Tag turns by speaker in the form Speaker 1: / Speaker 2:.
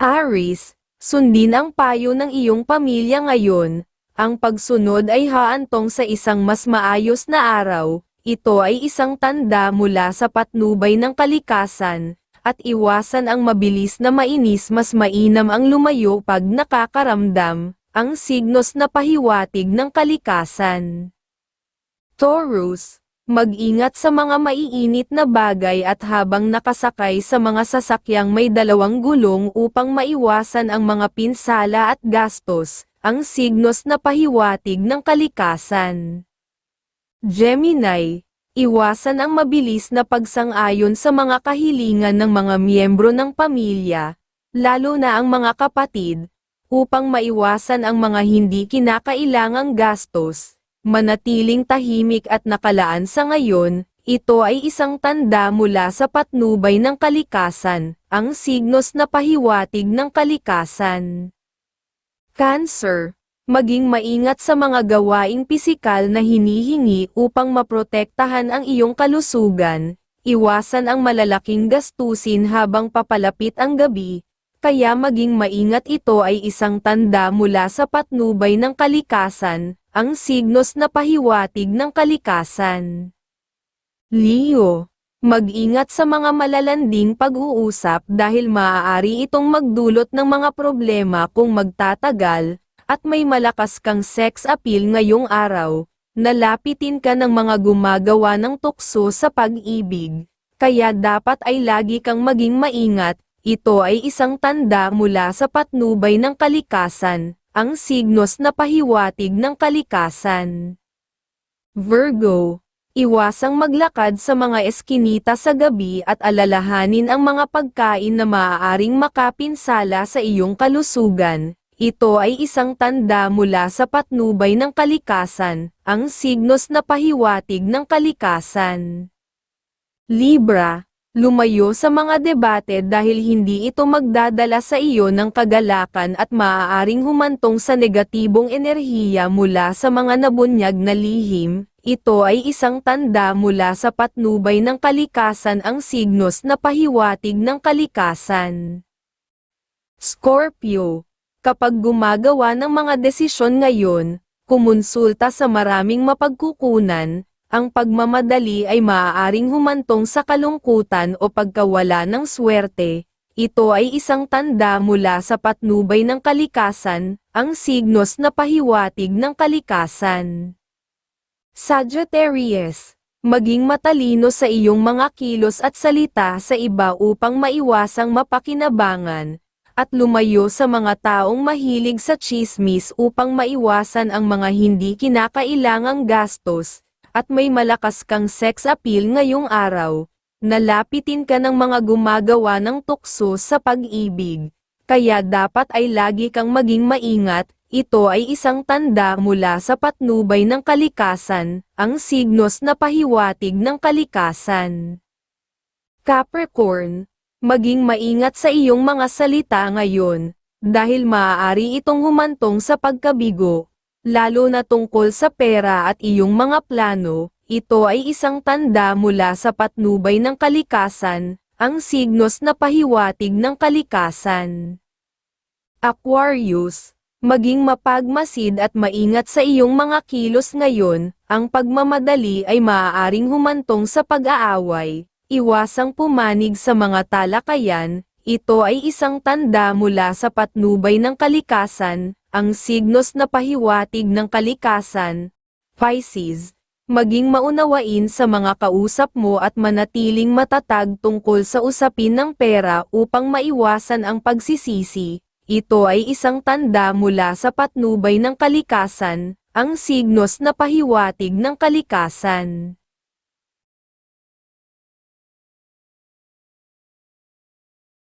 Speaker 1: Aris, sundin ang payo ng iyong pamilya ngayon. Ang pagsunod ay haantong sa isang mas maayos na araw. Ito ay isang tanda mula sa patnubay ng kalikasan, at iwasan ang mabilis na mainis mas mainam ang lumayo pag nakakaramdam, ang signos na pahiwatig ng kalikasan. Taurus, mag-ingat sa mga maiinit na bagay at habang nakasakay sa mga sasakyang may dalawang gulong upang maiwasan ang mga pinsala at gastos, ang signos na pahiwatig ng kalikasan. Gemini, iwasan ang mabilis na pagsang-ayon sa mga kahilingan ng mga miyembro ng pamilya, lalo na ang mga kapatid, upang maiwasan ang mga hindi kinakailangang gastos. Manatiling tahimik at nakalaan sa ngayon, ito ay isang tanda mula sa patnubay ng kalikasan, ang signos na pahiwatig ng kalikasan. Cancer, maging maingat sa mga gawaing pisikal na hinihingi upang maprotektahan ang iyong kalusugan, iwasan ang malalaking gastusin habang papalapit ang gabi, kaya maging maingat ito ay isang tanda mula sa patnubay ng kalikasan, ang signos na pahiwatig ng kalikasan. Leo, mag-ingat sa mga malalanding pag-uusap dahil maaari itong magdulot ng mga problema kung magtatagal, at may malakas kang sex appeal ngayong araw, nalapitin ka ng mga gumagawa ng tukso sa pag-ibig, kaya dapat ay lagi kang maging maingat, ito ay isang tanda mula sa patnubay ng kalikasan, ang signos na pahiwatig ng kalikasan. Virgo, iwasang maglakad sa mga eskinita sa gabi at alalahanin ang mga pagkain na maaaring makapinsala sa iyong kalusugan, ito ay isang tanda mula sa patnubay ng kalikasan, ang signos na pahiwatig ng kalikasan. Libra, lumayo sa mga debate dahil hindi ito magdadala sa iyo ng kagalakan at maaaring humantong sa negatibong enerhiya mula sa mga nabunyag na lihim, ito ay isang tanda mula sa patnubay ng kalikasan ang signos na pahiwatig ng kalikasan. Scorpio Kapag gumagawa ng mga desisyon ngayon, kumonsulta sa maraming mapagkukunan, ang pagmamadali ay maaaring humantong sa kalungkutan o pagkawala ng swerte. Ito ay isang tanda mula sa patnubay ng kalikasan, ang signos na pahiwatig ng kalikasan. Sagittarius, maging matalino sa iyong mga kilos at salita sa iba upang maiwasang mapakinabangan, at lumayo sa mga taong mahilig sa chismis upang maiwasan ang mga hindi kinakailangang gastos, at may malakas kang sex appeal ngayong araw, nalapitin ka ng mga gumagawa ng tukso sa pag-ibig, kaya dapat ay lagi kang maging maingat, ito ay isang tanda mula sa patnubay ng kalikasan, ang signos na pahiwatig ng kalikasan. Capricorn, Maging maingat sa iyong mga salita ngayon, dahil maaari itong humantong sa pagkabigo, lalo na tungkol sa pera at iyong mga plano, ito ay isang tanda mula sa patnubay ng kalikasan, ang signos na pahiwatig ng kalikasan. Aquarius, maging mapagmasid at maingat sa iyong mga kilos ngayon, ang pagmamadali ay maaaring humantong sa pag-aaway, iwasang pumanig sa mga talakayan, ito ay isang tanda mula sa patnubay ng kalikasan, ang signos na pahiwatig ng kalikasan. Pisces, maging maunawain sa mga kausap mo at manatiling matatag tungkol sa usapin ng pera upang maiwasan ang pagsisisi. Ito ay isang tanda mula sa patnubay ng kalikasan, ang signos na pahiwatig ng kalikasan.